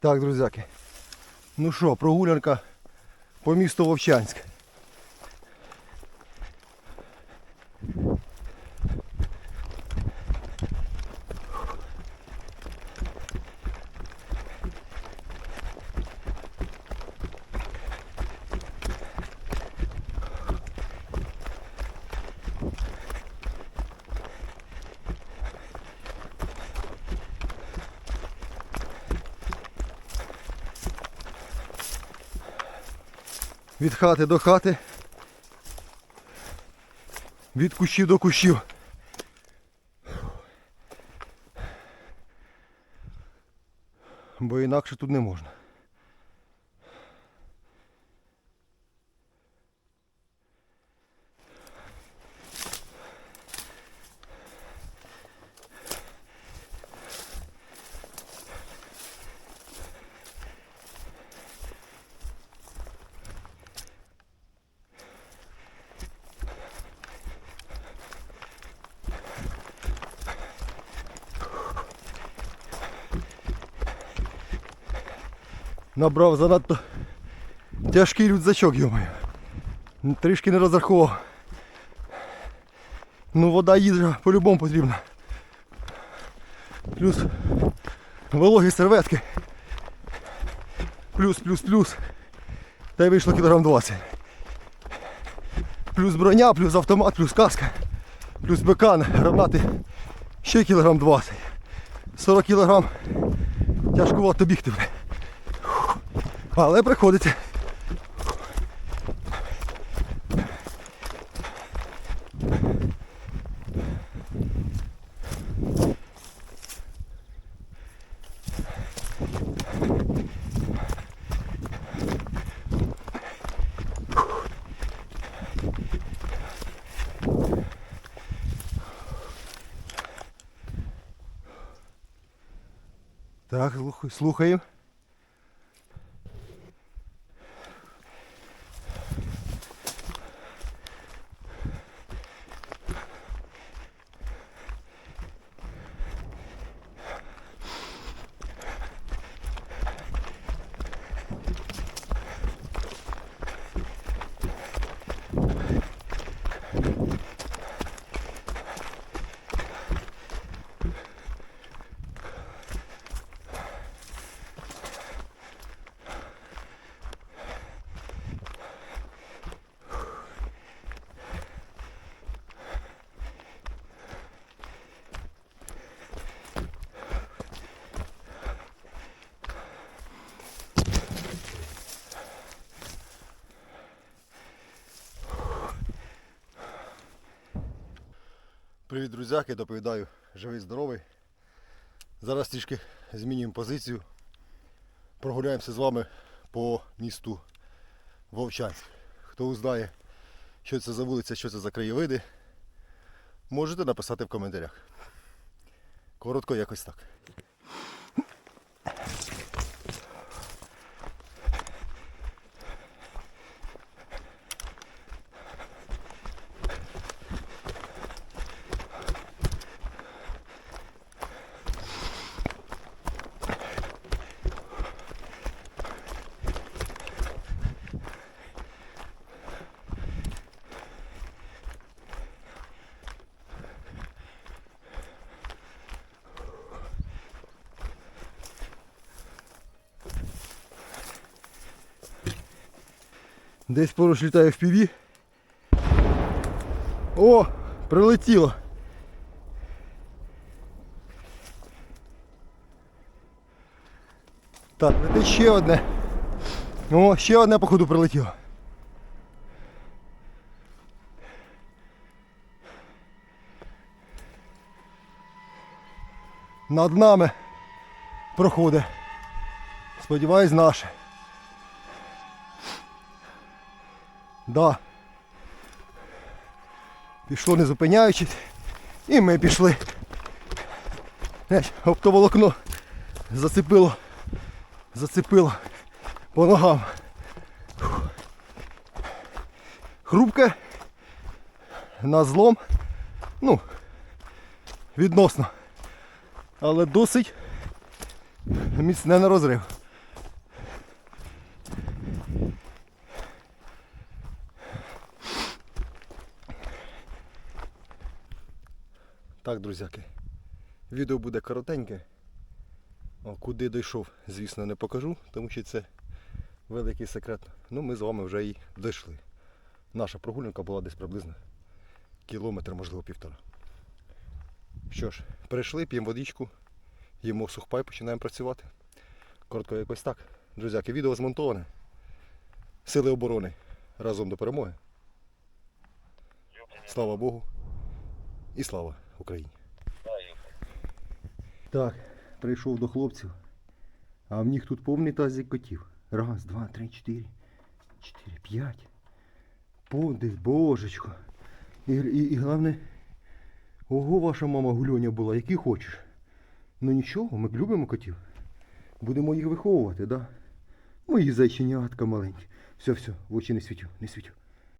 Так, друзяки. Ну що, прогулянка по місту Вовчанськ. Від хати до хати. Від кущів до кущів. Бо інакше тут не можна. Набрав занадто тяжкий рюкзачок, йомаю. Трішки не розрахував. Ну вода їжа по-любому потрібна. Плюс вологі серветки. Плюс, плюс, плюс. Та й вийшло кілограм 20. Плюс броня, плюс автомат, плюс каска, плюс бекан равнати ще кілограм 20. 40 кілограм тяжкувато бігти. Але приходиться. Так, слух- Привіт, друзяки, доповідаю живий здоровий. Зараз трішки змінюємо позицію. Прогуляємося з вами по місту Вовчанськ. Хто узнає, що це за вулиця, що це за краєвиди, можете написати в коментарях. Коротко якось так. Десь поруч літає в піві. О, прилетіло. Так, летить ще одне. О, ще одне походу прилетіло. Над нами проходить. Сподіваюсь, наше. Да. Пішло не зупиняючись. І ми пішли. Знаєш, оптоволокно зацепило. Зацепило по ногам. Хрупке. На злом. Ну, відносно. Але досить міцне на розрив. Так, друзяки. Відео буде коротеньке. О, куди дійшов, звісно, не покажу, тому що це великий секрет. Ну, ми з вами вже і дійшли. Наша прогулянка була десь приблизно кілометр, можливо, півтора. Що ж, прийшли, п'ємо водичку, їмо сухпай, починаємо працювати. Коротко якось так. Друзяки, відео змонтоване. Сили оборони разом до перемоги. Слава Богу. І слава Україні. Так, прийшов до хлопців. А в них тут повний тазик котів. Раз, два, три, чотири. Чотири, п'ять. Подих, божечко. І, і, і головне, ого, ваша мама гульоня була, який хочеш. Ну нічого, ми любимо котів. Будемо їх виховувати, да? Мої зайченятка маленькі. Все, все, в очі не світю, не світю.